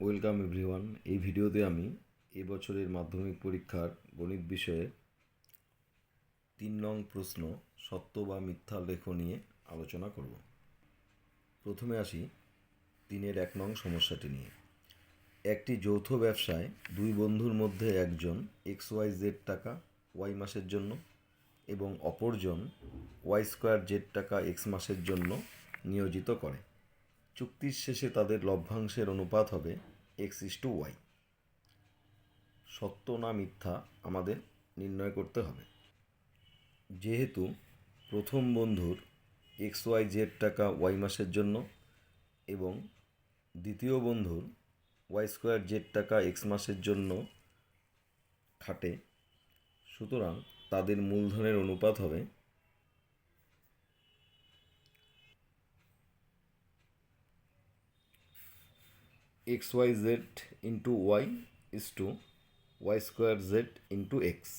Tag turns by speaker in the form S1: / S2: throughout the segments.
S1: Welcome everyone. এই ভিডিওতে আমি এবছরের মাধ্যমিক পরীক্ষার গণিত বিষয়ে তিন নং প্রশ্ন, সত্য বা মিথ্যা লেখ নিয়ে আলোচনা করব। প্রথমে আসি তিনের এক নং সমস্যাটি নিয়ে। একটি যৌথ ব্যবসায় দুই বন্ধুর মধ্যে একজন এক্স ওয়াই জেড টাকা ওয়াই মাসের জন্য এবং অপরজন ওয়াই স্কোয়ার জেড টাকা এক্স মাসের জন্য নিয়োজিত করে। চুক্তির শেষে তাদের লভ্যাংশের অনুপাত হবে এক্স ইস টু ওয়াই সত্য না মিথ্যা আমাদের নির্ণয় করতে হবে। যেহেতু প্রথম বন্ধুর এক্স ওয়াই জেড টাকা ওয়াই মাসের জন্য এবং দ্বিতীয় বন্ধুর ওয়াই স্কোয়ার জেড টাকা এক্স মাসের জন্য খাটে, সুতরাং তাদের মূলধনের অনুপাত হবে x y z into y is to y square z into x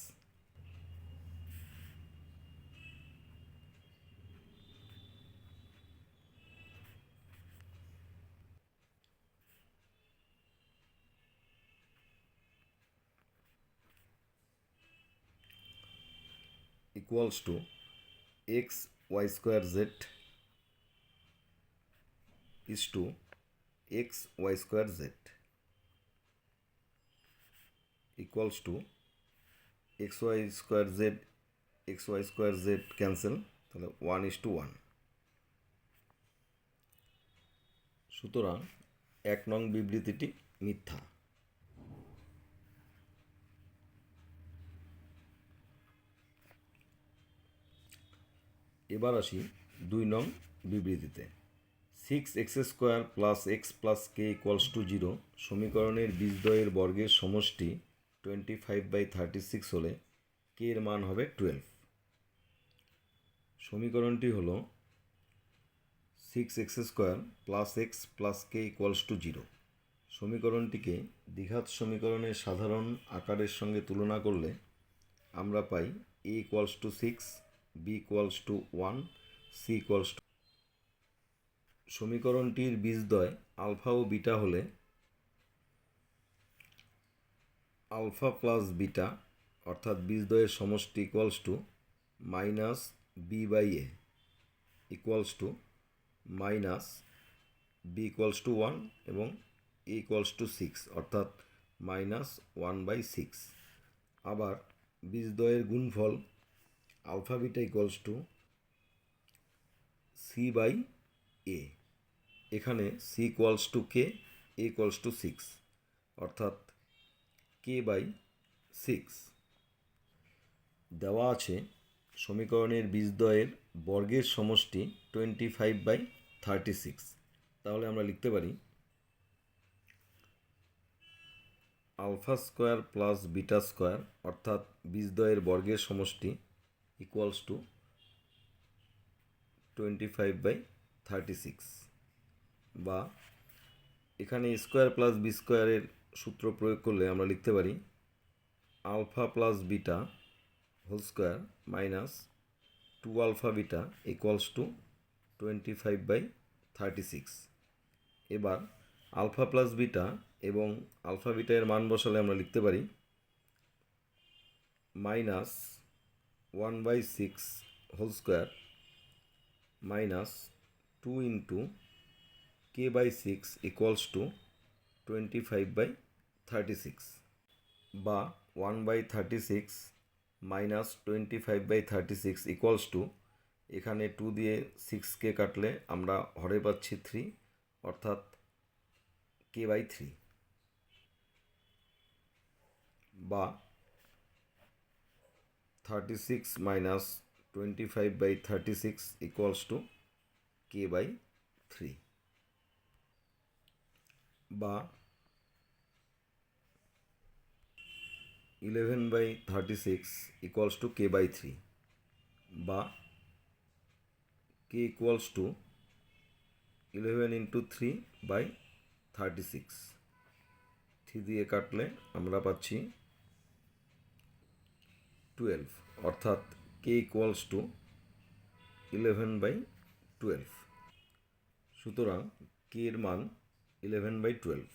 S1: equals to x y square z is to x y square z equals to x y square z x y square z cancel, তাহলে one is to one. সুতরাং এক নং বিবৃতিটি মিথ্যা। এবার আসি দুই নং বিবৃতিতে। Six x square plus x plus k equals to zero সমীকরণের বীজদ্বয়ের বর্গের সমষ্টি twenty five by thirty six হলে কে এর মান হবে টুয়েলভ সমীকরণটি হলো six x square plus x plus k equals to zero সমীকরণটিকে দ্বিঘাত সমীকরণের সাধারণ আকারের সঙ্গে তুলনা করলে আমরা পাই a equals to six b equals to one c equals to সমীকরণটির বীজদ্বয় আলফা ও বিটা হলে আলফা প্লাস বিটা, অর্থাৎ বীজদ্বয়ের সমষ্টি equals to minus b by a equals to minus b equals to one এবং এ ইকুয়ালস টু সিক্স অর্থাৎ minus one by six আবার বীজদ্বয়ের গুণফল alpha beta equals to c by a এখানে c equals to k a equals to six অর্থাৎ কে by six দেওয়া আছে সমীকরণের বীজদ্বয়ের বর্গের সমষ্টি twenty five by thirty six তাহলে আমরা লিখতে পারি alpha square plus beta square, অর্থাৎ বীজদ্বয়ের বর্গের সমষ্টি equals to twenty five by thirty six বা এখানে স্কোয়ার প্লাস বি স্কোয়ারের সূত্র প্রয়োগ করলে আমরা লিখতে পারি alpha plus beta whole square minus two alpha beta equals to twenty five by thirty six এবার আলফা প্লাস বিটা এবং আলফা বিটা এর মান বসালে আমরা লিখতে পারি minus one by six whole square minus two into k by six equals to twenty five by thirty six বা one by thirty six minus twenty five by thirty six equals to এখানে two দিয়ে সিক্সকে কাটলে আমরা হরে পাচ্ছি three অর্থাৎ কে by three বা thirty six minus twenty five by thirty six equals to k by three বা eleven by thirty six equals to k by three বা k equals to eleven into three by thirty six three দিয়ে কাটলে আমরা পাচ্ছি twelve অর্থাৎ k equals to eleven by twelve সুতরাং কে এর মান ইলেভেন বাই টুয়েলভ।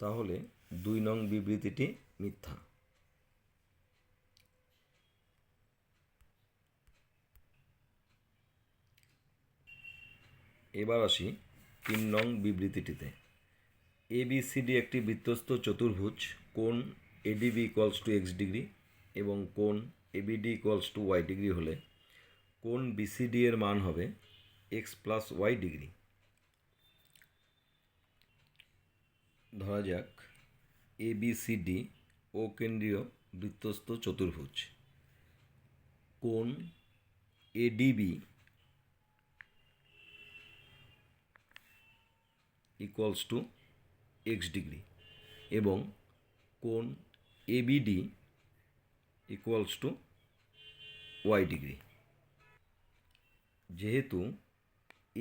S1: তাহলে দুই নং বিবৃতিটি মিথ্যা। এবার আসি তিন নং বিবৃতিটিতে। এবিসিডি একটি বৃত্তস্থ চতুর্ভুজ, কোণ ADB equals to x degree এবং কোণ ABD equals to y degree হলে কোণ বিসিডি এর মান হবে এক্স প্লাস ওয়াই ডিগ্রি ধরা যাক এবিসিডি ও কেন্দ্রীয় বৃত্তস্থ চতুর্ভুজ। কোন ADB equals to x degree এবং কোণ ABD equals to y degree যেহেতু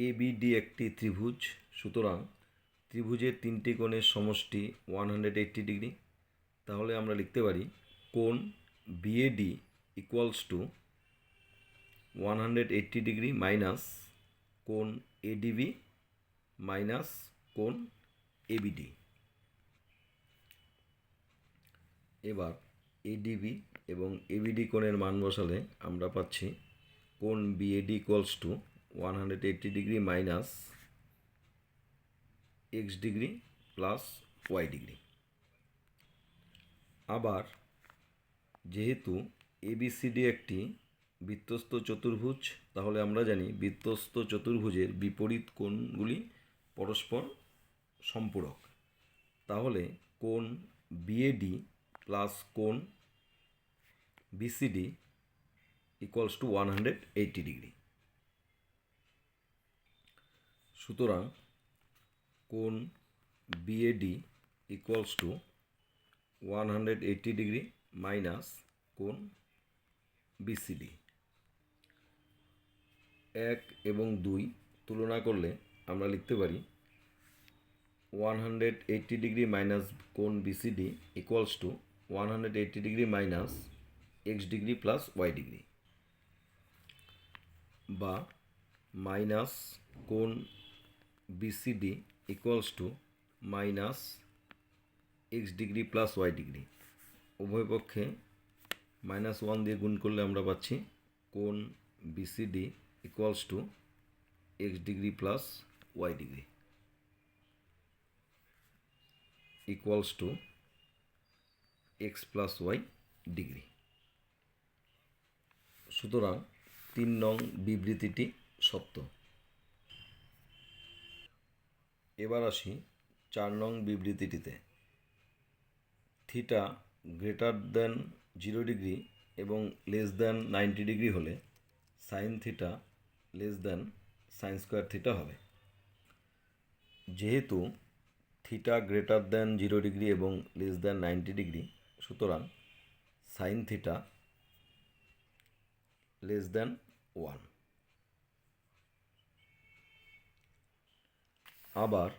S1: এবিডি একটি ত্রিভুজ, সুতরাং ত্রিভুজের তিনটি কোণের সমষ্টি ওয়ান হান্ড্রেড এইট্টি ডিগ্রি তাহলে আমরা লিখতে পারি কোণ BAD equals to one hundred eighty degree minus কোণ এডিবি মাইনাস কোণ এবিডি এবার এডিবি এবং এবিডি কোণের মান বসালে আমরা পাচ্ছি কোণ BAD equals to one hundred eighty degree minus x degree plus y degree. আবার যেহেতু এবিসিডি একটি বৃত্তস্থ চতুর্ভুজ, তাহলে আমরা জানি বৃত্তস্থ চতুর্ভুজের বিপরীত কোণগুলি পরস্পর সম্পূরক। তাহলে কোণ বিএডি প্লাস কোণ BCD equals to one hundred eighty degree সুতরাং কোণ BAD equals to one hundred eighty degree minus কোণ বিসিডি এক এবং দুই তুলনা করলে আমরা লিখতে পারি one hundred eighty degree minus কোণ BCD equals to one hundred eighty degree minus x degree plus y degree বা মাইনাস কোণ BCD equals to minus x degree plus y degree উভয় পক্ষে মাইনাস ওয়ান দিয়ে গুণ করলে আমরা পাচ্ছি কোণ BCD equals to x degree plus y degree equals to x plus y degree সুতরাং তিন নং বিবৃতিটি সত্য। এবার আসি চার নং বিবৃতিটিতে। Theta greater than zero degree এবং লেস দেন নাইনটি ডিগ্রি হলে sine theta less than sine square theta হবে। যেহেতু theta greater than zero degree এবং লেস দেন নাইনটি ডিগ্রি, সুতরাং sine theta less than one. আবার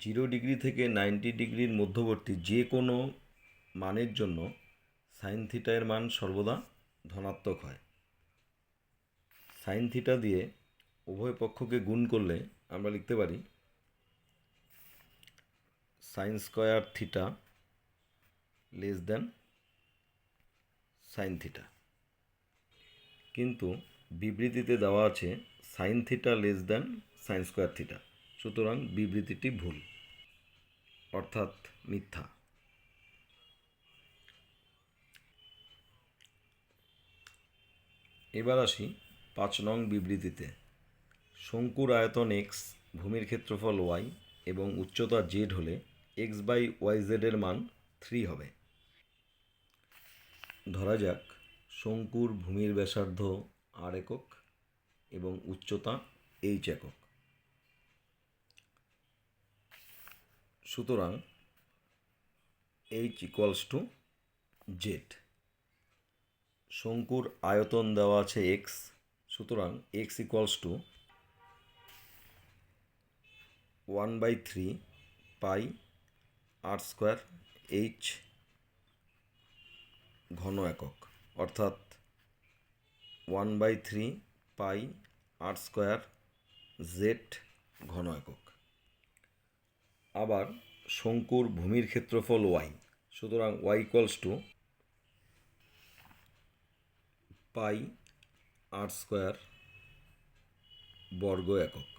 S1: জিরো ডিগ্রি থেকে ninety ডিগ্রির মধ্যবর্তী যে কোনো মানের জন্য সাইন থিটার মান সর্বদা ধনাত্মক হয়। সাইন থিটা দিয়ে উভয় পক্ষকে গুণ করলে আমরা লিখতে পারি sine square theta less than sine theta. কিন্তু বিবৃতিতে দেওয়া আছে sine theta less than sine square theta. সুতরাং বিবৃতিটি ভুল। অর্থাৎ মিথ্যা। এবার আসি পাঁচ নং বিবৃতিতে। শঙ্কুর আয়তন এক্স ভূমির ক্ষেত্রফল ওয়াই এবং উচ্চতা জেড হলে এক্স বাই ওয়াই জেডের মান থ্রি হবে। ধরা যাক, শঙ্কুর ভূমির ব্যাসার্ধ আর একক এবং উচ্চতা এইচ একক। সুতরাং এইচ ইকুয়ালস টু জেড শঙ্কুর আয়তন দেওয়া আছে এক্স সুতরাং x equals to one by three pi r square h ঘন একক। অর্থাৎ one by three pi r square z ঘন একক। আবার শঙ্কুর ভূমির ক্ষেত্রফল ওয়াই সুতরাং y equals to pi r square বর্গ একক।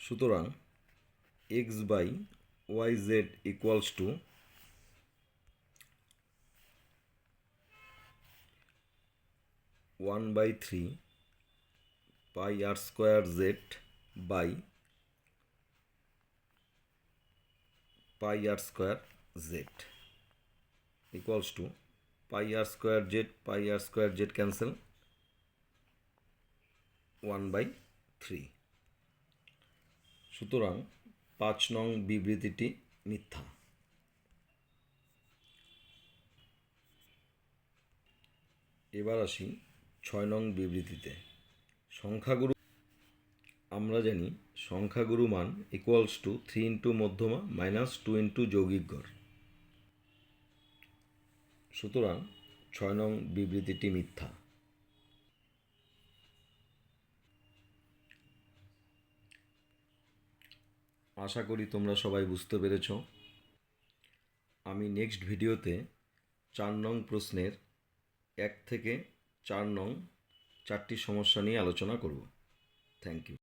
S1: সুতরাং x by y z equals to one by three pi r square z by pi r square z equals to pi r square z, pi r square z cancel one by three সুতরাং পাঁচ নং বিবৃতিটি মিথ্যা। এবার আসি ছয় নং বিবৃতিতে। সংখ্যাগুরু আমরা জানি সংখ্যাগুরু মান ইকুয়ালস টু থ্রি ইন্টু মধ্যমা মাইনাস টু ইন্টু যৌগিক গড়। সুতরাং ছয় নং বিবৃতিটি মিথ্যা। আশা করি তোমরা সবাই বুঝতে পেরেছ। আমি নেক্সট ভিডিওতে চার নং প্রশ্নের এক থেকে চার নং চারটি সমস্যা নিয়ে আলোচনা করব। Thank you